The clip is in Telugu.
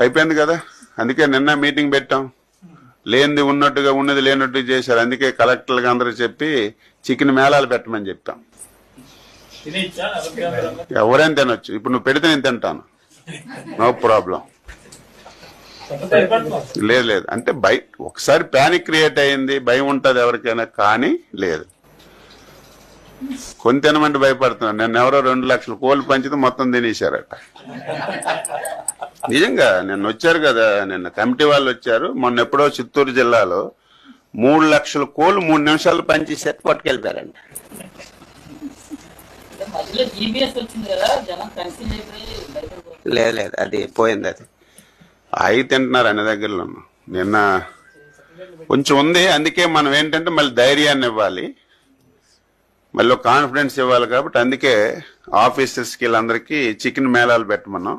అయిపోయింది కదా? అందుకే నిన్న మీటింగ్ పెట్టాం. లేనిది ఉన్నట్టుగా ఉన్నది లేనట్టు చేశారు. అందుకే కలెక్టర్లకు అందరూ చెప్పి చికెన్ మేళాలు పెట్టమని చెప్పాం ఎవరైనా తినొచ్చు. ఇప్పుడు నువ్వు పెడితే నేను తింటాను. No problem. లేదు లేదు. అంటే భయ ఒకసారి ప్యానిక్ క్రియేట్ అయింది. భయం ఉంటుంది ఎవరికైనా కానీ లేదు. కొని తినమంటే భయపడుతున్నాను. నిన్న ఎవరో రెండు లక్షల కోళ్ళు పంచితే మొత్తం తినేశారట. నిజంగా నిన్న వచ్చారు కదా నిన్న కమిటీ వాళ్ళు వచ్చారు. మొన్న ఎప్పుడో చిత్తూరు జిల్లాలో మూడు లక్షల కోళ్ళు మూడు నిమిషాలు అయిపోయి భయపడిపోతున్నారు లేదు లేదు అది పోయింది అది. అవి తింటున్నారు అన్ని దగ్గరలో నిన్న కొంచెం ఉంది అందుకే మనం ఏంటంటే మళ్ళీ ధైర్యాన్ని ఇవ్వాలి. మళ్ళీ కాన్ఫిడెన్స్ ఇవ్వాలి కాబట్టి అందుకే ఆఫీసర్స్కి వీళ్ళందరికీ చికెన్ మేళాలు పెట్టమన్నాం.